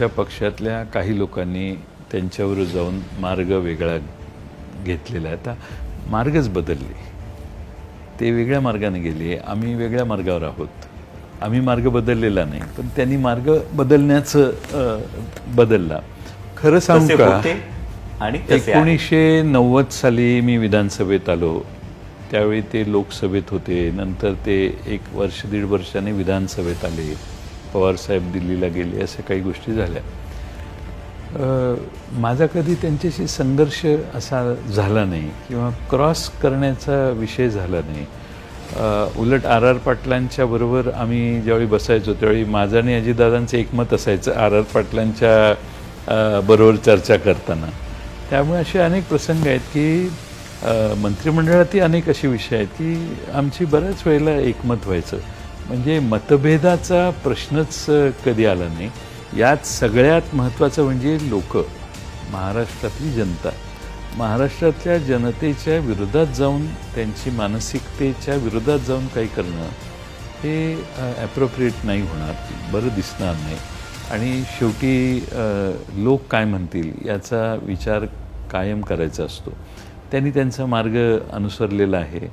आमच्या पक्षातल्या काही लोकांनी त्यांच्यावर जाऊन मार्ग वेगळा घेतलेला आहे. आता मार्गच बदलले. ते वेगळ्या मार्गाने गेले. आम्ही वेगळ्या मार्गावर आहोत. आम्ही मार्ग बदललेला नाही. पण त्यांनी मार्ग बदलण्याचं बदलला. खरं सांगू का? आणि? एकोणीसशे नव्वद साली मी विधानसभेत आलो. त्यावेळी ते लोकसभेत होते. नंतर ते एक वर्ष दीड वर्षाने विधानसभेत आले. पवारसाहेब दिल्लीला गेले अशा काही गोष्टी झाल्या. माझा कधी त्यांच्याशी संघर्ष असा झाला नाही किंवा क्रॉस करण्याचा विषय झाला नाही. उलट आर आर पाटलांच्या बरोबर आम्ही ज्यावेळी बसायचो त्यावेळी माझं आणि अजितदादांचं एकमत असायचं आर आर पाटलांच्या बरोबर चर्चा करताना. त्यामुळे असे अनेक प्रसंग आहेत की मंत्रिमंडळातही अनेक असे विषय आहेत की आमची बऱ्याच वेळेला एकमत व्हायचं. म्हणजे मतभेदाचा प्रश्नच कधी आला नाही. यात सगळ्यात महत्त्वाचं म्हणजे लोक महाराष्ट्रातली जनता. महाराष्ट्रातल्या जनतेच्या विरोधात जाऊन त्यांची मानसिकतेच्या विरोधात जाऊन काही करणं हे ॲप्रोप्रिएट नाही होणार बरं दिसणार नाही. आणि शेवटी लोक काय म्हणतील याचा विचार कायम करायचा असतो. त्यांनी त्यांचा मार्ग अनुसरलेला आहे.